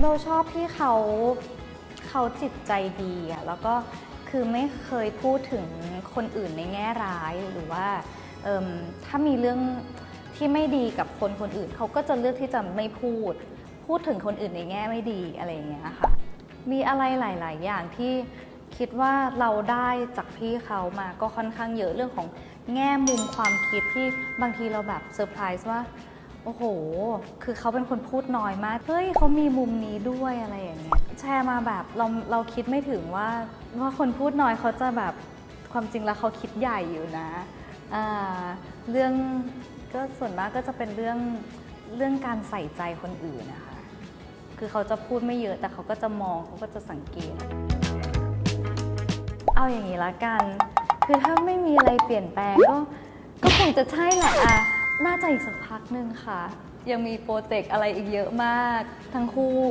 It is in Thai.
เบลชอบที่เขาเขาจิตใจดีอะแล้วก็คือไม่เคยพูดถึงคนอื่นในแง่ร้ายหรือว่าถ้ามีเรื่องที่ไม่ดีกับคนคนอื่น เขาก็จะเลือกที่จะไม่พูด พูดถึงคนอื่นในแง่ไม่ดีอะไรอย่างเงี้ยค่ะมีอะไรหลาย ๆ อย่างที่คิดว่าเราได้จากพี่เขามาก็ค่อนข้างเยอะเรื่องของแง่มุมความคิดที่บางทีเราแบบเซอร์ไพรส์ว่า โอ้โห คือเขาเป็นคนพูดน้อยมาก เฮ้ยเขามีมุมนี้ด้วยอะไรอย่างเงี้ย แชร์มาแบบเราเราคิดไม่ถึงว่าว่าคนพูดน้อยเขาจะแบบความจริงแล้วเขาคิดใหญ่อยู่นะอ่าเรื่องก็ส่วนมากก็จะเป็นเรื่องเรื่องการใส่ใจคนอื่นนะคะ คือเขาจะพูดไม่เยอะแต่เขาก็จะมองเขาก็จะสังเกต เอาอย่างนี้ละกัน คือถ้าไม่มีอะไรเปลี่ยนแปลงก็ก็คงจะใช่แหละอะ น่าจะอีกสักพักหนึ่งค่ะ ยังมีโปรเจกต์อะไรอีกเยอะมากทั้งคู่